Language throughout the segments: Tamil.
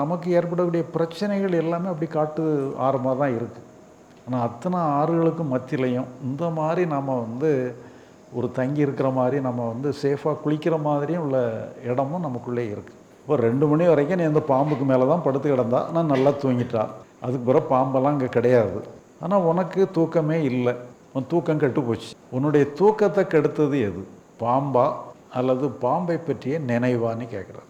நமக்கு ஏற்படக்கூடிய பிரச்சனைகள் எல்லாமே அப்படி காட்டு ஆரமாக தான் இருக்குது ஆனால் அத்தனை ஆறுகளுக்கும் மத்தியிலையும் இந்த மாதிரி நம்ம வந்து ஒரு தங்கி இருக்கிற மாதிரி நம்ம வந்து சேஃபாக குளிக்கிற மாதிரியும் உள்ள இடமும் நமக்குள்ளே இருக்குது இப்போ ரெண்டு மணி வரைக்கும் நீ அந்த பாம்புக்கு மேலே தான் படுத்து கிடந்தா ஆனால் நல்லா தூங்கிட்டா. அதுக்கு பிறகு பாம்பெல்லாம் இங்கே கிடையாது. ஆனால் உனக்கு தூக்கமே இல்லை. உன் தூக்கம் கெட்டு போச்சு. உன்னுடைய தூக்கத்தை கெடுத்தது எது? பாம்பா? அல்லது பாம்பை பற்றிய நினைவான்னு கேட்குறாரு.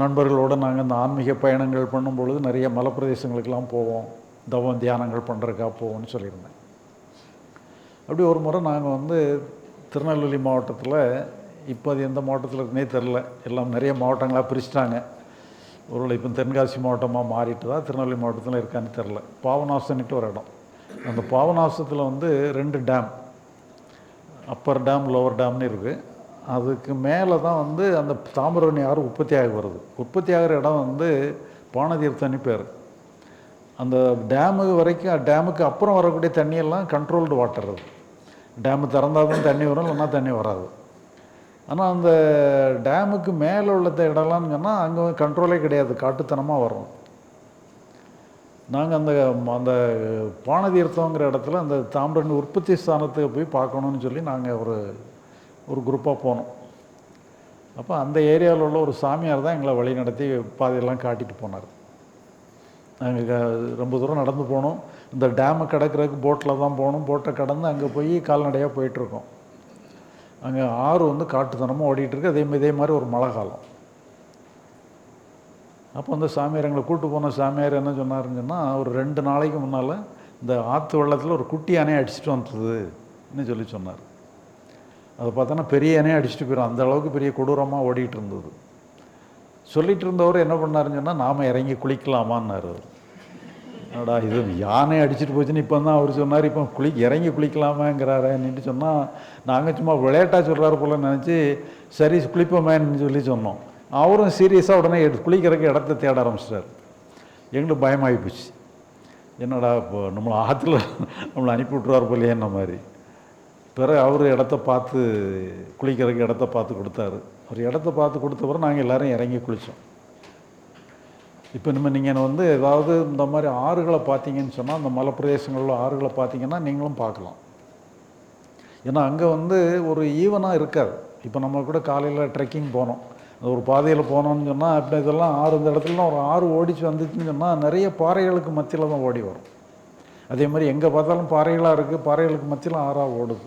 நண்பர்களோடு நாங்கள் இந்த ஆன்மீக பயணங்கள் பண்ணும் பொழுது நிறைய மலைப்பிரதேசங்களுக்கெல்லாம் போவோம். தவம் தியானங்கள் பண்ணுறதுக்காக போவோம்னு சொல்லியிருந்தேன். அப்படி ஒரு முறை நாங்கள் வந்து திருநெல்வேலி மாவட்டத்தில் இப்போ அது எந்த மாவட்டத்தில் இருக்குன்னே தெரில எல்லாம் நிறைய மாவட்டங்களாக பிரிச்சிட்டாங்க. ஒரு இப்போ தென்காசி மாவட்டமாக மாறிட்டு தான் திருநெல்வேலி மாவட்டத்தில் இருக்கான்னு தெரில பாவநாசன்ட்டு ஒரு இடம். அந்த பாவநாசத்தில் வந்து ரெண்டு டேம். அப்பர் டேம் லோவர் டேம்னு இருக்குது அதுக்கு மேலே தான் வந்து அந்த தாமிரபரணி ஆறு உற்பத்தி ஆகி வருது. உற்பத்தி ஆகிற இடம் வந்து பானதீர்த்தனி பேர். அந்த டேமு வரைக்கும் டேமுக்கு அப்புறம் வரக்கூடிய தண்ணியெல்லாம் கண்ட்ரோல்டு வாட்டர் அது. டேமு திறந்தால் தான் தண்ணி வரும் இல்லைன்னா தண்ணி வராது. ஆனால் அந்த டேமுக்கு மேலே உள்ள இடம்லாம்னு சொன்னால் அங்கே கண்ட்ரோலே கிடையாது காட்டுத்தனமாக வரும். நாங்கள் அந்த அந்த பானதீர்த்தங்கிற இடத்துல அந்த தாமிரபரணி உற்பத்தி ஸ்தானத்துக்கு போய் பார்க்கணுன்னு சொல்லி நாங்கள் ஒரு ஒரு குரூப்பாக போனோம். அப்போ அந்த ஏரியாவில் உள்ள ஒரு சாமியார் தான் எங்களை வழி நடத்தி பாதையெல்லாம் காட்டிட்டு போனார். நாங்கள் ரொம்ப தூரம் நடந்து போனோம். இந்த டேமை கடக்கிறதுக்கு போட்டில் தான் போகணும் போட்டை கடந்து அங்கே போய் கால்நடையாக போயிட்டுருக்கோம் அங்கே ஆறு வந்து காட்டுத்தனமாக ஓடிட்டுருக்கு அதே இதே மாதிரி ஒரு மழை காலம். அப்போ அந்த சாமியார் எங்களை கூட்டு போன சாமியார் என்ன சொன்னாருன்னு சொன்னால் ஒரு ரெண்டு நாளைக்கு முன்னால் இந்த ஆற்று வெள்ளத்தில் ஒரு குட்டி யானையை அடிச்சுட்டு வந்ததுன்னு சொல்லி சொன்னார். அதை பார்த்தோன்னா பெரிய யானையை அடிச்சுட்டு போயிடும். அந்த அளவுக்கு பெரிய கொடூரமாக ஓடிட்டு இருந்தது. சொல்லிட்டு இருந்தவர் என்ன பண்ணாருன்னு சொன்னால் நாம் இறங்கி குளிக்கலாமான்னாரு என்னடா இது யானை அடிச்சுட்டு போச்சுன்னு இப்போ தான் அவர் சொன்னார். இப்போ குளி இறங்கி குளிக்கலாமாங்கிறாரேன்னுட்டு சொன்னால் நாங்கள் சும்மா விளையாட்டாக சொல்கிறாரு போல நினச்சி சரி குளிப்போமேன்னு சொல்லி சொன்னோம். அவரும் சீரியஸாக உடனே எடு குளிக்கிறதுக்கு இடத்த தேட ஆரம்பிச்சிட்டார். எங்களுக்கு பயமாகி போச்சு. என்னடா இப்போ நம்மளை ஆற்றுல நம்மளை அனுப்பி விட்ருவார் போலையேன்ன மாதிரி? பிறகு அவர் இடத்த பார்த்து குளிக்கிறதுக்கு இடத்த பார்த்து கொடுத்தாரு. ஒரு இடத்த பார்த்து கொடுத்த பிறகு நாங்கள் எல்லோரும் இறங்கி குளித்தோம் இப்போ நம்ம நீங்கள் வந்து ஏதாவது இந்த மாதிரி ஆறுகளை பார்த்தீங்கன்னு சொன்னால் அந்த மலைப்பிரதேசங்களில் ஆறுகளை பார்த்தீங்கன்னா நீங்களும் பார்க்கலாம். ஏன்னா அங்கே வந்து ஒரு ஈவனாக இருக்காது. இப்போ நம்ம கூட காலையில் ட்ரெக்கிங் போனோம். ஒரு பாதையில் போனோம்னு சொன்னால் அப்படி இதெல்லாம் ஆறு இந்த இடத்துலலாம் ஒரு ஆறு ஓடிச்சு வந்துச்சுன்னு சொன்னால் நிறைய பாறைகளுக்கு மத்தியில் தான் ஓடி வரும். அதே மாதிரி எங்கே பார்த்தாலும் பாறைகளாக இருக்குது பாறைகளுக்கு மத்தியில் ஆறாக ஓடுது.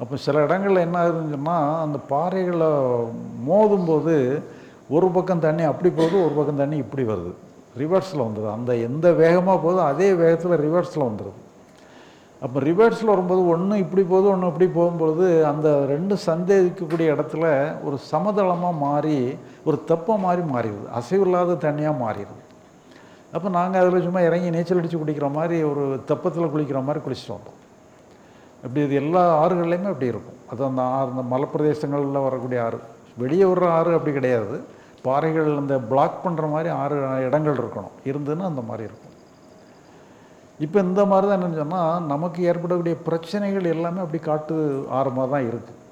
அப்போ சில இடங்களில் என்ன ஆகுதுன்னு அந்த பாறைகளை மோதும்போது ஒரு பக்கம் தண்ணி அப்படி போகுது ஒரு பக்கம் தண்ணி இப்படி வருது. ரிவர்ஸில் வந்துடுது அந்த எந்த வேகமாக போகுதோ அதே வேகத்தில் ரிவர்ஸில் வந்துடுது அப்போ ரிவர்ஸில் வரும்போது ஒன்று இப்படி போகுது ஒன்று இப்படி போகும்பொழுது அந்த ரெண்டு சந்தேகிக்கக்கூடிய இடத்துல ஒரு சமதளமாக மாறி ஒரு தப்பாக மாறி மாறிடுது. அசைவில்லாத தண்ணியாக மாறிடுது. அப்போ நாங்கள் அதில் சும்மா இறங்கி நீச்சல் அடித்து குடிக்கிற மாதிரி ஒரு தெப்பத்தில் குளிக்கிற மாதிரி குளிச்சுட்டு வந்தோம். அப்படி இது எல்லா ஆறுகள்லையுமே அப்படி இருக்கும். அது அந்த ஆறு இந்த மலைப்பிரதேசங்களில் வரக்கூடிய ஆறு. வெளியே வர்ற ஆறு அப்படி கிடையாது. பாறைகள் இந்த பிளாக் பண்ணுற மாதிரி ஆறு இடங்கள் இருக்கணும். இருந்துன்னா அந்த மாதிரி இருக்கும். இப்போ இந்த மாதிரி தான் என்னென்னு சொன்னால் நமக்கு ஏற்படக்கூடிய பிரச்சனைகள் எல்லாமே அப்படி காட்டு ஆரமாக தான் இருக்குது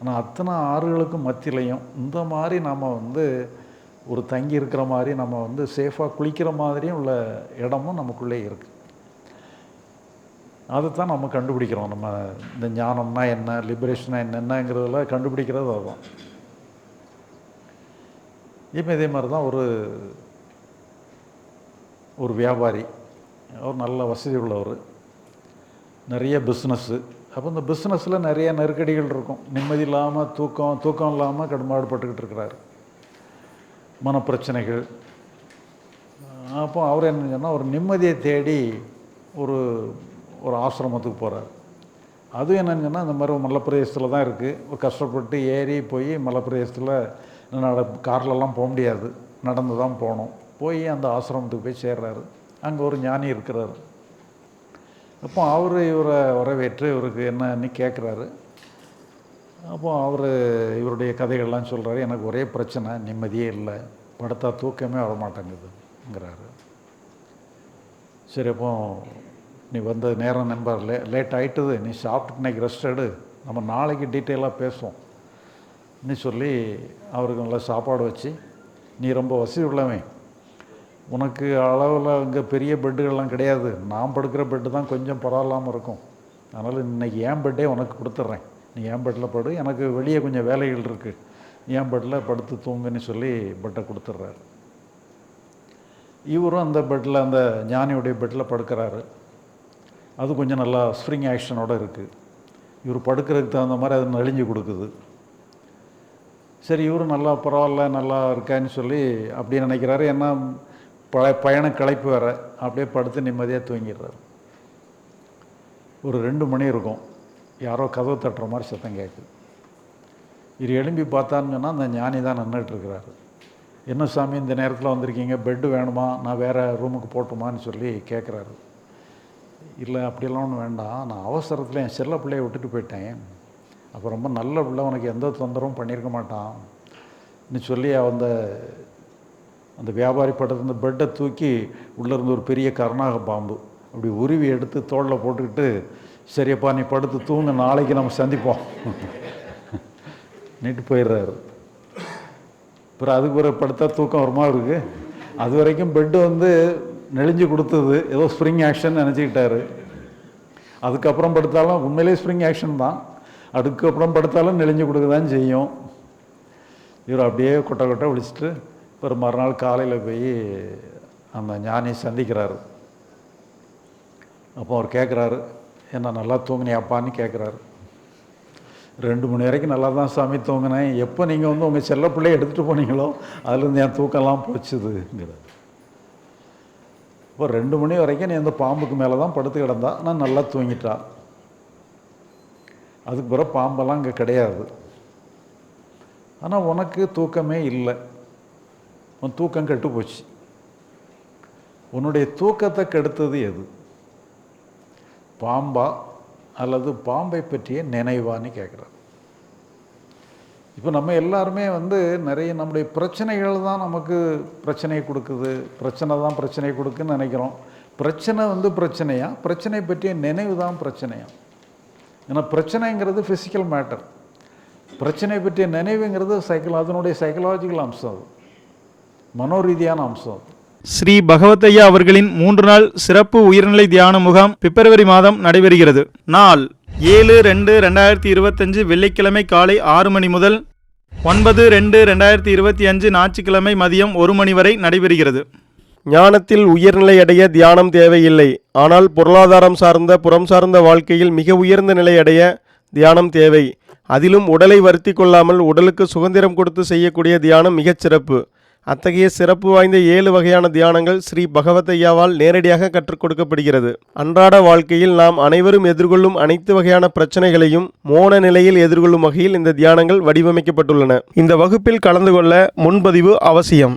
ஆனால் அத்தனை ஆறுகளுக்கும் மத்தியிலையும் இந்த மாதிரி நம்ம வந்து ஒரு தங்கி இருக்கிற மாதிரி நம்ம வந்து சேஃபாக குளிக்கிற மாதிரியும் உள்ள இடமும் நமக்குள்ளே இருக்குது அதைத்தான் நம்ம கண்டுபிடிக்கிறோம். நம்ம இந்த ஞானம்னா என்ன லிபரேஷனாக என்னென்னங்கிறதெல்லாம் கண்டுபிடிக்கிறது அதுதான். இப்போ இதே மாதிரி தான் ஒரு ஒரு வியாபாரி அவர் நல்ல வசதி உள்ளவர் நிறைய பிஸ்னஸ்ஸு அப்போ இந்த பிஸ்னஸில் நிறைய நெருக்கடிகள் இருக்கும். நிம்மதி இல்லாமல் தூக்கம் தூக்கம் இல்லாமல் கடுமாடுபட்டுக்கிட்டு இருக்கிறார். மனப்பிரச்சனைகள். அப்போ அவர் என்ன சொன்னால் ஒரு நிம்மதியை தேடி ஒரு ஒரு ஆசிரமத்துக்கு போகிறார் அது என்னன்னு அந்த இந்த மாதிரி மலைப்பிரதேசத்தில் தான் இருக்குது ஒரு கஷ்டப்பட்டு ஏறி போய் மலைப்பிரதேசத்தில் நட கார்லெல்லாம் போக முடியாது. நடந்து தான் போகணும். போய் அந்த ஆசிரமத்துக்கு போய் சேர்றாரு. அங்கே ஒரு ஞானி இருக்கிறார். அப்போ அவர் இவரை வரவேற்று இவருக்கு என்னன்னு கேட்குறாரு அப்போ அவர் இவருடைய கதைகள்லாம் சொல்கிறாரு எனக்கு ஒரே பிரச்சனை நிம்மதியே இல்லை. படுத்தா தூக்கமே வரமாட்டேங்குதுங்கிறாரு. சரி அப்போ நீ வந்த நேரம் நண்பர் லே லேட் ஆகிட்டது நீ சாப்பிட்டு இன்னைக்கு ரெஸ்ட் எடு. நம்ம நாளைக்கு டீட்டெயிலாக பேசுவோம். நீ சொல்லி அவருக்கு நல்லா சாப்பாடு வச்சு நீ ரொம்ப வசதி உள்ளவன். உனக்கு அளவில் இங்கே பெரிய பெட்டுகள்லாம் கிடையாது. நான் படுக்கிற பெட்டு தான் கொஞ்சம் பரவாயில்லாமல் இருக்கும். அதனால் இன்னைக்கு என் பெட்டே உனக்கு கொடுத்துட்றேன் நீ ஏன் பெட்டில் படு. எனக்கு வெளியே கொஞ்சம் வேலைகள் இருக்குது ஏன் பெட்டில் படுத்து தூங்குன்னு சொல்லி பெட்டை கொடுத்துட்றாரு இவரும் அந்த பெட்டில் அந்த ஞானியுடைய பெட்டில் படுக்கிறாரு. அது கொஞ்சம் நல்லா ஸ்ப்ரிங் ஆக்ஷனோடு இருக்குது இவர் படுக்கிறதுக்கு தகுந்த மாதிரி அது நெளிஞ்சு கொடுக்குது. சரி இவரும் நல்லா பரவாயில்ல நல்லா இருக்கான்னு சொல்லி அப்படி நினைக்கிறாரு. ஏன்னா ப பயண களைப்பு வேற. அப்படியே படுத்து நிம்மதியாக தூங்கிடுறாரு. ஒரு ரெண்டு மணி இருக்கும். யாரோ கதவு தட்டுற மாதிரி சத்தம் கேட்குது. இவர் எழும்பி பார்த்தான்னு சொன்னால் அந்த ஞானி தான் நின்றுட்டு இருக்கிறாரு. என்ன சாமி இந்த நேரத்தில் வந்திருக்கீங்க? பெட்டு வேணுமா? நான் வேறு ரூமுக்கு போட்டுமான்னு சொல்லி கேட்குறாரு இல்லை அப்படியெல்லாம் ஒன்றும் வேண்டாம். நான் அவசரத்தில் என் செல்ல பிள்ளையை விட்டுட்டு போயிட்டேன். அப்போ ரொம்ப நல்ல பிள்ளை உனக்கு எந்த தொந்தரவும் பண்ணியிருக்க மாட்டான். சொல்லி அந்த அந்த வியாபாரி படத்துல இந்த பெட்டை தூக்கி உள்ளேருந்து ஒரு பெரிய கருணாக பாம்பு. அப்படி உருவி எடுத்து தோளில் போட்டுக்கிட்டு சரியப்பா நீ படுத்து தூங்க நாளைக்கு நம்ம சந்திப்போம். நீட்டு போயிடுறாரு. அப்புறம் அதுக்கு பிறகு படுத்தா தூக்கம் வருமா இருக்குது அது வரைக்கும் பெட்டு வந்து நெளிஞ்சு கொடுத்தது. ஏதோ ஸ்ப்ரிங் ஆக்ஷன் நினச்சிக்கிட்டாரு. அதுக்கப்புறம் படுத்தாலும் உண்மையிலே ஸ்ப்ரிங் ஆக்ஷன் தான். அதுக்கப்புறம் படுத்தாலும் நெளிஞ்சு கொடுக்க தான் செய்யும். இவர் அப்படியே கொட்டை கொட்டை விழிச்சிட்டு அப்புறம் மறுநாள் காலையில் போய் அந்த ஞானியை சந்திக்கிறாரு. அப்போ அவர் கேட்குறாரு என்ன நல்லா தூங்கினியாப்பான்னு கேட்குறாரு ரெண்டு மணி வரைக்கும் நல்லா தான் சாமி தூங்கினேன். எப்போ நீங்கள் வந்து உங்கள் செல்ல பிள்ளையை எடுத்துகிட்டு போனீங்களோ அதுலேருந்து என் தூக்கம்லாம் போச்சுதுங்கிறார். இப்போ ரெண்டு மணி வரைக்கும் நீ அந்த பாம்புக்கு மேலே தான் படுத்து கிடந்தா நான் நல்லா தூங்கிட்டா. அதுக்கு பிறகு பாம்பெல்லாம் இங்கே கிடையாது. ஆனால் உனக்கு தூக்கமே இல்லை. உன் தூக்கம் கெட்டு போச்சு. உன்னுடைய தூக்கத்தை கெடுத்தது எது? பாம்பா அல்லது பாம்பை பற்றிய நினைவான்னு கேட்குறாரு இப்போ நம்ம எல்லாருமே வந்து நிறைய நம்முடைய பிரச்சனைகள் தான் நமக்கு பிரச்சனையை கொடுக்குது. பிரச்சனை தான் பிரச்சனையை கொடுக்குன்னு நினைக்கிறோம். பிரச்சனை வந்து பிரச்சனையா? பிரச்சனை பற்றிய நினைவு தான் பிரச்சனையா? ஏன்னா பிரச்சனைங்கிறது ஃபிசிக்கல் மேட்டர் பிரச்சனை பற்றிய நினைவுங்கிறது சைக்கிள் அதனுடைய சைக்கலாஜிக்கல் அம்சம் அது. மனோரீதியான அம்சம் அது. ஸ்ரீ பகவத்தையா அவர்களின் மூன்று நாள் சிறப்பு உயர்நிலை தியான முகாம் பிப்ரவரி மாதம் நடைபெறுகிறது. நாள் ஏழு ரெண்டு ரெண்டாயிரத்தி இருபத்தஞ்சு வெள்ளிக்கிழமை காலை ஆறு மணி முதல் ஒன்பது ரெண்டு ரெண்டாயிரத்தி இருபத்தி அஞ்சு ஞாயிற்றுக்கிழமை மதியம் ஒரு மணி வரை நடைபெறுகிறது. ஞானத்தில் உயர்நிலை அடைய தியானம் தேவையில்லை. ஆனால் பொருளாதாரம் சார்ந்த புறம் சார்ந்த வாழ்க்கையில் மிக உயர்ந்த நிலை அடைய தியானம் தேவை. அதிலும் உடலை வருத்தி கொள்ளாமல் உடலுக்கு சுதந்திரம் கொடுத்து செய்யக்கூடிய தியானம் மிகச் சிறப்பு. அத்தகைய சிறப்பு வாய்ந்த ஏழு வகையான தியானங்கள் ஸ்ரீ பகவதையாவால் நேரடியாக கற்றுக் கொடுக்கப்படுகிறது. அன்றாட வாழ்க்கையில் நாம் அனைவரும் எதிர்கொள்ளும் அனைத்து வகையான பிரச்சனைகளையும் மோன நிலையில் எதிர்கொள்ளும் வகையில் இந்த தியானங்கள் வடிவமைக்கப்பட்டுள்ளன. இந்த வகுப்பில் கலந்து கொள்ள முன்பதிவு அவசியம்.